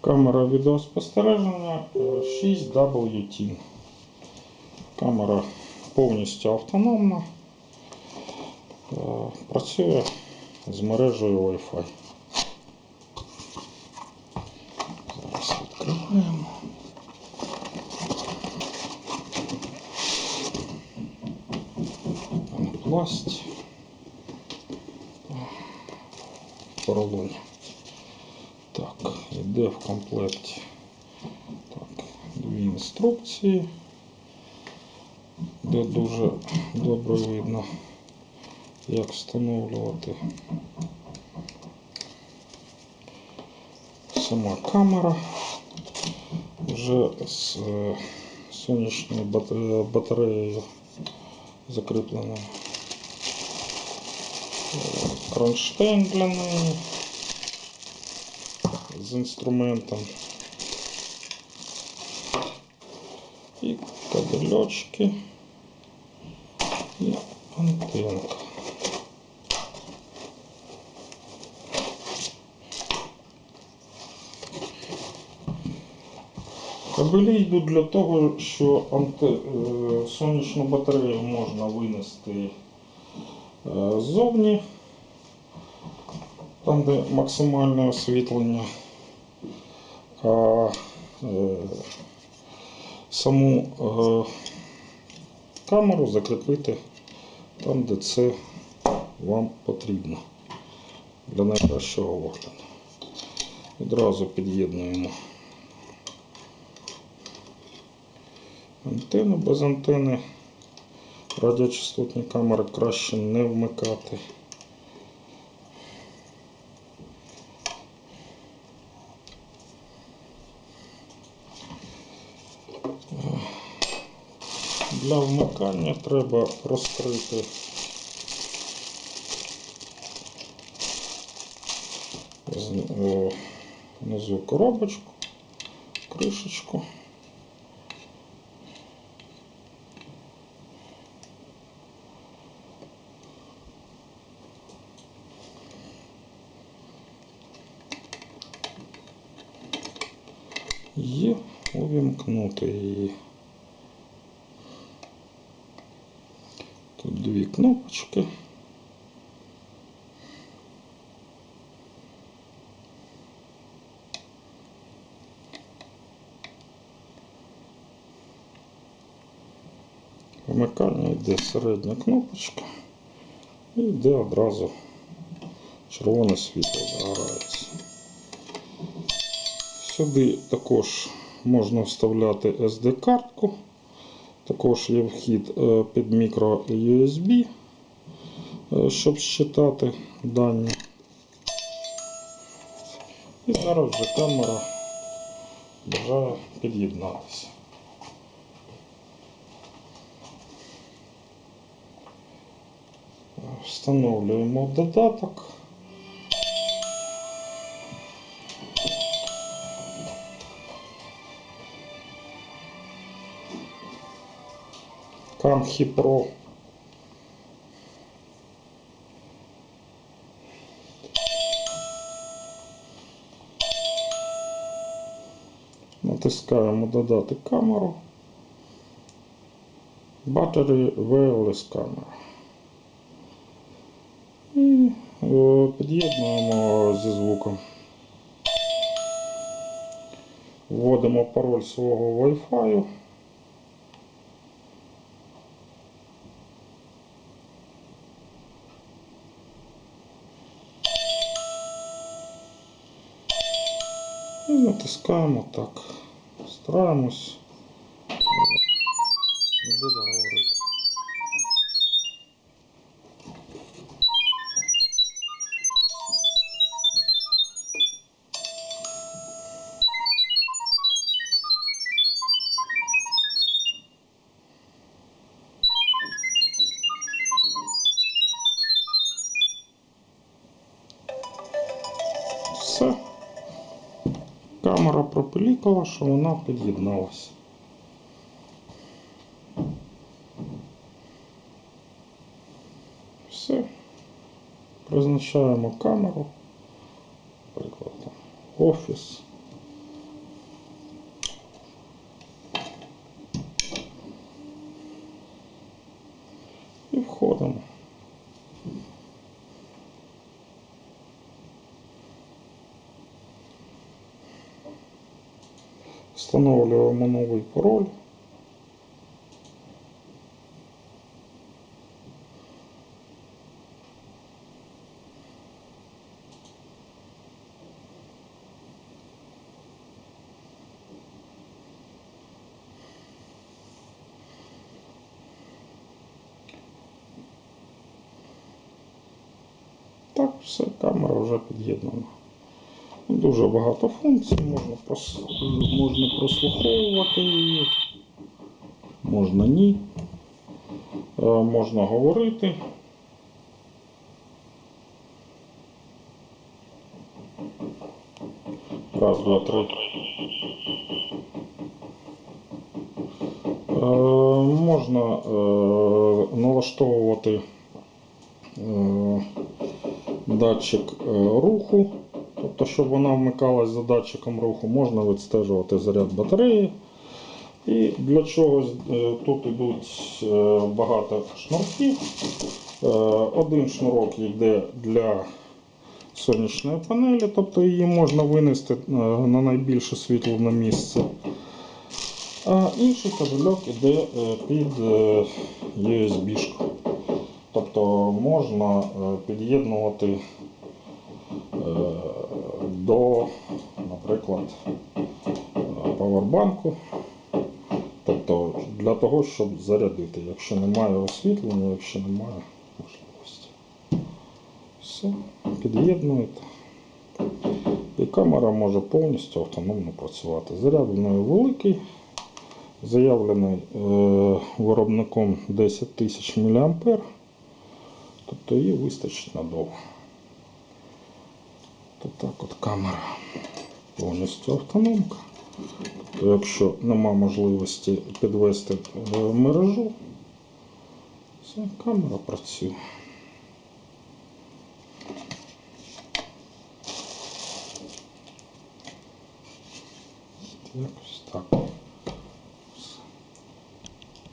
Камера відеоспостереження е, 6WT. Камера повністю автономна. Е, Працює з мережею Wi-Fi. Зараз відкриваємо. Панопласт. Поролоні. Так, йде в комплекті так, дві інструкції, де дуже добре видно, як встановлювати сама камера. Вже з е, сонячною батареєю закріплена. Е, Кронштейн для неї з інструментом. І кабельочки і антенка. Кабелі йдуть для того, що е, сонячну батарею можна винести е, ззовні, там, де максимальне освітлення, а е, саму е, камеру закріпити там, де це вам потрібно для найкращого огляду. Відразу під'єднуємо антенну без антени. Радіочастотні камери краще не вмикати. Для вмикання треба розкрити е, внизу коробочку, кришечку. І увімкнути її. Тут дві кнопочки. Вмикання йде середня кнопочка і йде одразу червоне світло загорається. Сюди також можна вставляти SD-картку. Також є вхід е, під мікро USB, е, щоб считати дані. І зараз вже камера бажає під'єднатися. Встановлюємо додаток. Камхі Pro. Натискаємо додати камеру. Battery wireless camera. І е, під'єднуємо зі звуком. Вводимо пароль свого Wi-Fi. Натискаємо так. Стараємось. Не буду говорити. Камера пропилікала, що вона під'єдналася. Все. Призначаємо камеру. Наприклад, офіс. Встановлюємо новий пароль. Так, все, камера вже під'єднана. Дуже багато функцій, можна, прос... можна прослуховувати її, можна ні. Е, Можна говорити. Раз, два, три. Е, Можна е, налаштовувати датчик руху, тобто, щоб вона вмикалась за датчиком руху, можна відстежувати заряд батареї. І для чогось е, тут йдуть е, багато шнурків. Е, Один шнурок йде для сонячної панелі, тобто її можна винести на найбільш освітлене місце. А інший кабельок йде під USB. -шку. Тобто можна під'єднувати до, наприклад, е, павербанку. Тобто для того, щоб зарядити, якщо немає освітлення, якщо немає можливості. Все, під'єднуєте. І камера може повністю автономно працювати. Заряд в неї великий, заявлений е, виробником 10 тисяч мА. Тобто її вистачить надовго. То так от камера повністю автономка. То якщо нема можливості підвести в мережу, все, камера працює. Так.